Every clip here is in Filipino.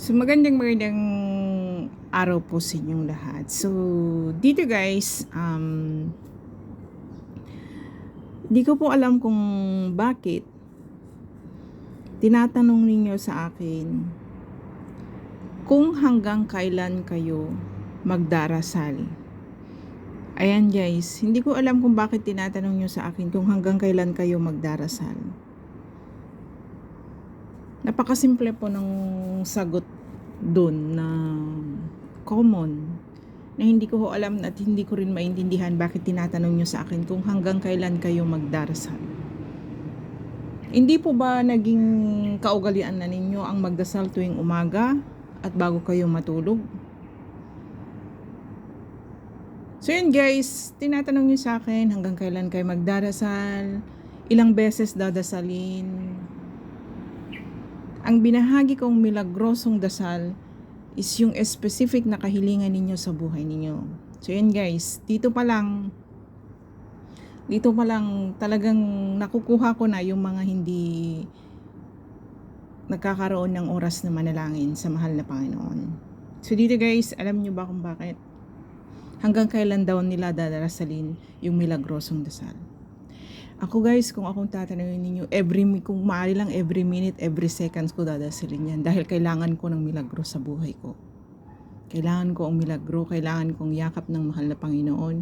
So magandang magandang araw po sa inyong lahat. So dito guys, um, di ko po alam kung bakit tinatanong ninyo sa akin kung hanggang kailan kayo magdarasal. Ayan guys, hindi ko alam kung bakit tinatanong nyo sa akin kung hanggang kailan kayo magdarasal. Napakasimple po ng sagot doon na common na hindi ko alam at hindi ko rin maintindihan bakit tinatanong nyo sa akin kung hanggang kailan kayo magdarasal. Hindi po ba naging kaugalian na ninyo ang magdasal tuwing umaga at bago kayo matulog? So yun guys, tinatanong nyo sa akin hanggang kailan kayo magdarasal, ilang beses dadasalin. Ang binahagi kong milagrosong dasal is yung specific na kahilingan ninyo sa buhay ninyo. So yun guys, dito pa lang, dito pa lang talagang nakukuha ko na yung mga hindi nagkakaroon ng oras na manalangin sa mahal na Panginoon. So dito guys, alam nyo ba kung bakit? hanggang kailan daw nila dadarasalin yung milagrosong dasal. Ako guys, kung akong tatanungin ninyo, every, kung maaari lang every minute, every seconds ko dadasalin yan dahil kailangan ko ng milagro sa buhay ko. Kailangan ko ang milagro, kailangan kong yakap ng mahal na Panginoon,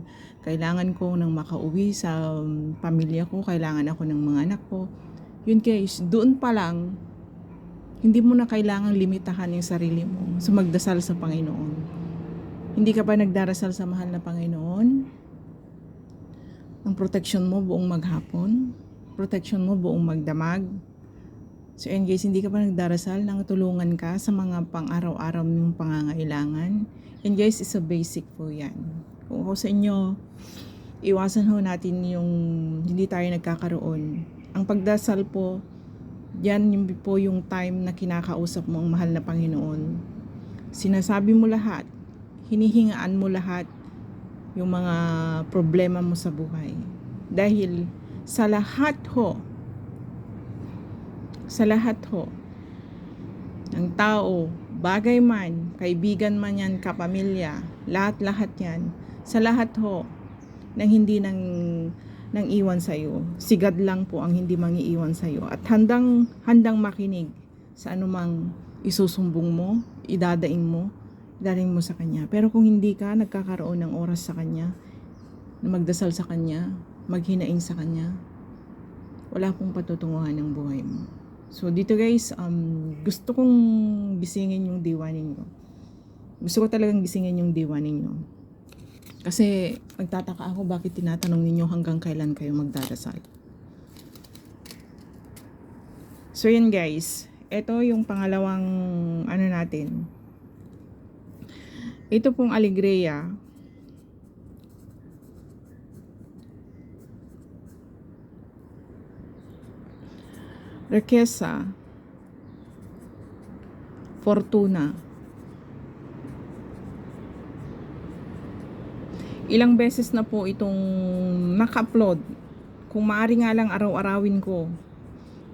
kailangan ko ng makauwi sa um, pamilya ko, kailangan ako ng mga anak ko. Yun guys, doon pa lang, hindi mo na kailangang limitahan yung sarili mo sa magdasal sa Panginoon. Hindi ka pa nagdarasal sa mahal na Panginoon? Ang protection mo buong maghapon? Protection mo buong magdamag? So yun guys, hindi ka pa nagdarasal nang tulungan ka sa mga pang-araw-araw mong pangangailangan. And guys, is a basic po yan. Kung ako sa inyo, iwasan ho natin yung hindi tayo nagkakaroon. Ang pagdasal po, yan yung po yung time na kinakausap mo ang mahal na Panginoon. Sinasabi mo lahat, hinihingaan mo lahat yung mga problema mo sa buhay. Dahil sa lahat ho, sa lahat ho, ng tao, bagay man, kaibigan man yan, kapamilya, lahat-lahat yan, sa lahat ho, nang hindi nang nang iwan sa iyo. Sigad lang po ang hindi mangiiwan sa iyo at handang handang makinig sa anumang isusumbong mo, idadaing mo galing mo sa Kanya. Pero kung hindi ka nagkakaroon ng oras sa Kanya, na magdasal sa Kanya, maghinaing sa Kanya, wala pong patutunguhan ng buhay mo. So dito guys, um, gusto kong gisingin yung diwa ninyo. Gusto ko talagang gisingin yung diwa ninyo. Kasi magtataka ako bakit tinatanong ninyo hanggang kailan kayo magdadasal. So yan guys, ito yung pangalawang ano natin, ito pong alegria, riqueza, fortuna. Ilang beses na po itong naka-upload. Kung maaari nga lang araw-arawin ko.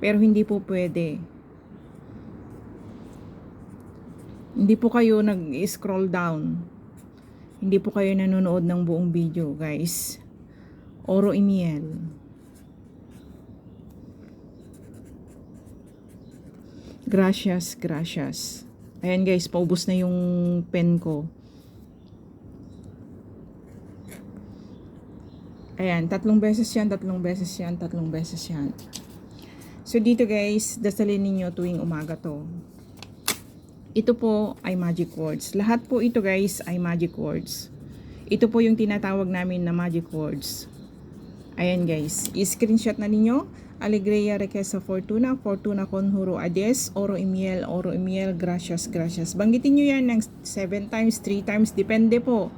Pero hindi po pwede. Hindi po kayo nag-scroll down. Hindi po kayo nanonood ng buong video, guys. Oro Imiel. Gracias, gracias. Ayan guys, paubos na yung pen ko. Ayan, tatlong beses yan, tatlong beses yan, tatlong beses yan. So dito guys, dasalin ninyo tuwing umaga to. Ito po ay magic words. Lahat po ito guys ay magic words. Ito po yung tinatawag namin na magic words. Ayan guys, i-screenshot na ninyo. Alegria Requesa Fortuna, Fortuna Conjuro Ades, Oro Imiel, Oro Imiel, Gracias, Gracias. Banggitin nyo yan ng 7 times, 3 times, depende po.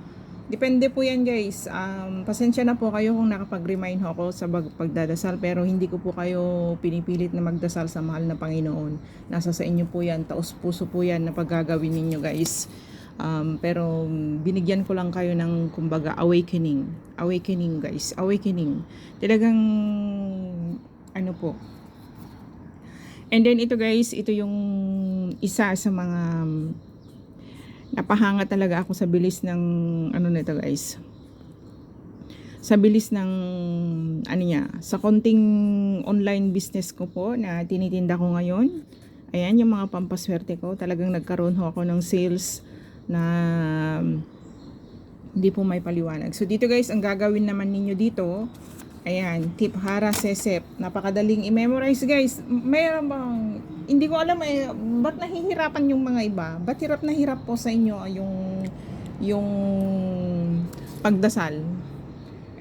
Depende po yan guys. Um, pasensya na po kayo kung nakapag-remind ako sa pagdadasal pero hindi ko po kayo pinipilit na magdasal sa mahal na Panginoon. Nasa sa inyo po yan. Taos puso po yan na paggagawin ninyo guys. Um, pero binigyan ko lang kayo ng kumbaga awakening. Awakening guys. Awakening. Talagang ano po. And then ito guys, ito yung isa sa mga napahanga talaga ako sa bilis ng ano nito guys. Sa bilis ng ano niya, sa konting online business ko po na tinitinda ko ngayon. Ayan yung mga pampaswerte ko. Talagang nagkaroon ho ako ng sales na um, hindi po may paliwanag. So dito guys, ang gagawin naman ninyo dito, ayan, tip hara sesep. Napakadaling i-memorize guys. Mayroon bang, hindi ko alam eh, ba't nahihirapan yung mga iba? Ba't hirap na hirap po sa inyo yung, yung pagdasal?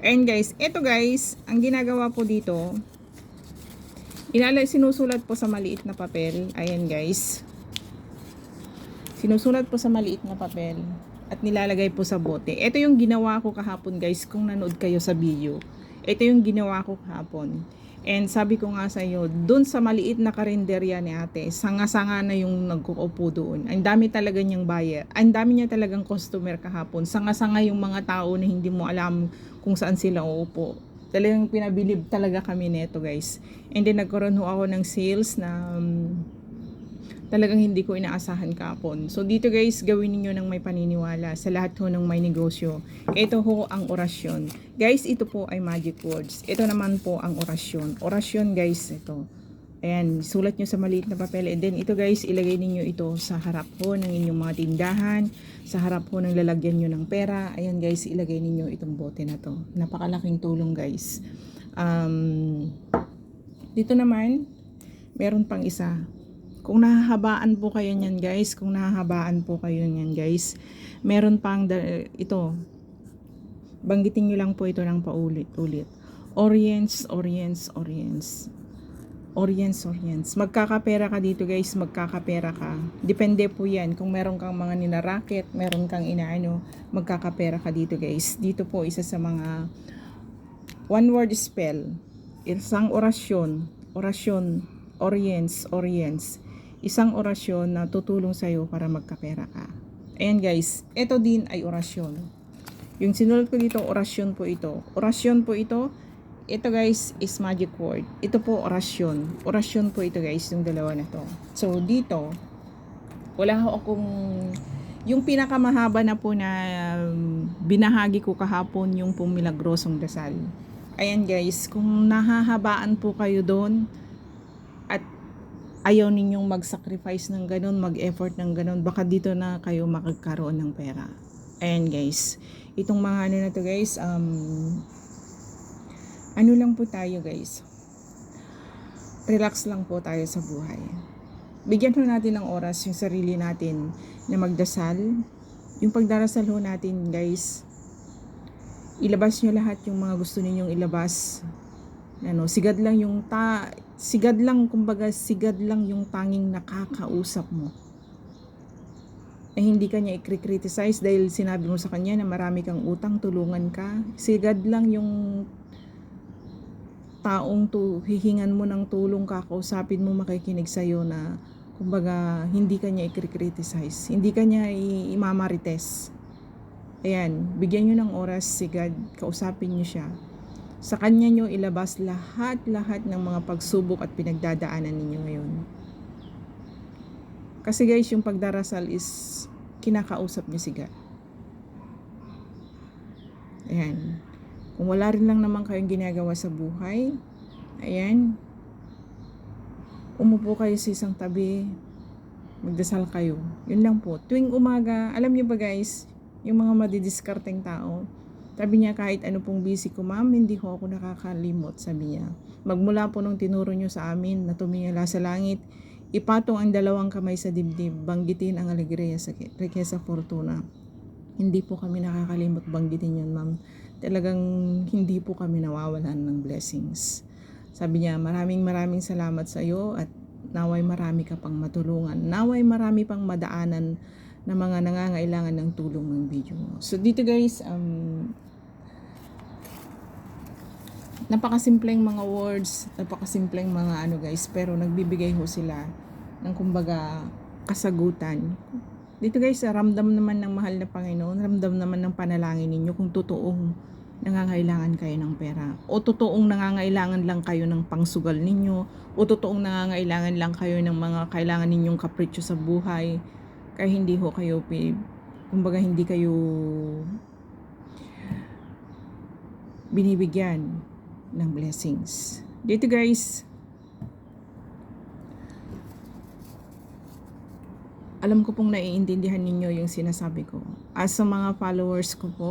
And guys, ito guys, ang ginagawa po dito, inalay sinusulat po sa maliit na papel. Ayan guys. Sinusulat po sa maliit na papel at nilalagay po sa bote. Ito yung ginawa ko kahapon guys kung nanood kayo sa video. Ito yung ginawa ko kahapon. And sabi ko nga sa iyo, doon sa maliit na karinderya ni ate, sanga-sanga na yung nagkukupo doon. Ang dami talaga niyang buyer. Ang dami niya talagang customer kahapon. Sanga-sanga yung mga tao na hindi mo alam kung saan sila uupo. Talagang pinabilib talaga kami neto guys. And then nagkaroon ho ako ng sales na um, talagang hindi ko inaasahan kahapon. So dito guys, gawin niyo ng may paniniwala sa lahat ho ng may negosyo. Ito ho ang orasyon. Guys, ito po ay magic words. Ito naman po ang orasyon. Orasyon guys, ito. Ayan, sulat nyo sa maliit na papel. And then ito guys, ilagay ninyo ito sa harap ho ng inyong mga tindahan, sa harap ho ng lalagyan nyo ng pera. Ayan guys, ilagay ninyo itong bote na to. Napakalaking tulong guys. Um, dito naman, meron pang isa. Kung nahahabaan po kayo niyan guys, kung nahahabaan po kayo niyan guys, meron pang ito. Banggitin niyo lang po ito ng paulit-ulit. Orients, Orients, Orients. Orients, Orients. Magkakapera ka dito guys, magkakapera ka. Depende po yan. Kung meron kang mga ninaraket, meron kang inaano, magkakapera ka dito guys. Dito po isa sa mga one word spell. Isang orasyon. Orasyon. Orients, Orients isang orasyon na tutulong sa iyo para magkapera ka. Ayan guys, ito din ay orasyon. Yung sinulat ko dito, orasyon po ito. Orasyon po ito. Ito guys is magic word. Ito po orasyon. Orasyon po ito guys, yung dalawa na to. So dito, wala akong yung pinakamahaba na po na um, binahagi ko kahapon yung pumilagrosong dasal. Ayan guys, kung nahahabaan po kayo doon ayaw ninyong mag-sacrifice ng ganun, mag-effort ng ganun, baka dito na kayo makagkaroon ng pera. Ayan guys, itong mga ano na to guys, um, ano lang po tayo guys, relax lang po tayo sa buhay. Bigyan ho natin ng oras yung sarili natin na magdasal. Yung pagdarasal ho natin guys, ilabas nyo lahat yung mga gusto ninyong ilabas ano, sigad lang yung ta sigad lang kumbaga sigad lang yung tanging nakakausap mo. Eh hindi kanya i-criticize dahil sinabi mo sa kanya na marami kang utang, tulungan ka. Sigad lang yung taong to hihingan mo ng tulong kakausapin mo makikinig sa iyo na kumbaga hindi kanya i-criticize, hindi kanya i-mamarites. Ayan, bigyan nyo ng oras, sigad, kausapin nyo siya sa Kanya nyo ilabas lahat-lahat ng mga pagsubok at pinagdadaanan ninyo ngayon. Kasi guys, yung pagdarasal is kinakausap nyo si God. Ayan. Kung wala rin lang naman kayong ginagawa sa buhay, ayan, umupo kayo sa isang tabi, magdasal kayo. Yun lang po. Tuwing umaga, alam niyo ba guys, yung mga madidiskarteng tao, sabi niya kahit ano pong busy ko ma'am, hindi ko ako nakakalimot, sabi niya. Magmula po nung tinuro niyo sa amin na tumingala sa langit, ipatong ang dalawang kamay sa dibdib, banggitin ang alegria sa riqueza fortuna. Hindi po kami nakakalimot banggitin yun ma'am. Talagang hindi po kami nawawalan ng blessings. Sabi niya, maraming maraming salamat sa iyo at naway marami ka pang matulungan. Naway marami pang madaanan na mga nangangailangan ng tulong ng video mo. So dito guys, um, napakasimpleng mga words, napakasimpleng mga ano guys, pero nagbibigay ho sila ng kumbaga kasagutan. Dito guys, ramdam naman ng mahal na Panginoon, ramdam naman ng panalangin ninyo kung totoong nangangailangan kayo ng pera. O totoong nangangailangan lang kayo ng pangsugal ninyo o totoong nangangailangan lang kayo ng mga kailangan ninyong kapritsyo sa buhay. Kaya hindi ho kayo kumbaga hindi kayo binibigyan ng blessings. Dito guys, alam ko pong naiintindihan ninyo yung sinasabi ko. As sa mga followers ko po,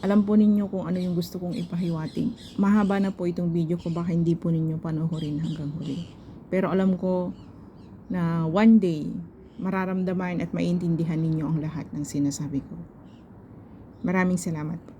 alam po ninyo kung ano yung gusto kong ipahiwatig. Mahaba na po itong video ko, baka hindi po ninyo panoorin hanggang huli. Pero alam ko na one day, mararamdaman at maintindihan ninyo ang lahat ng sinasabi ko. Maraming salamat po.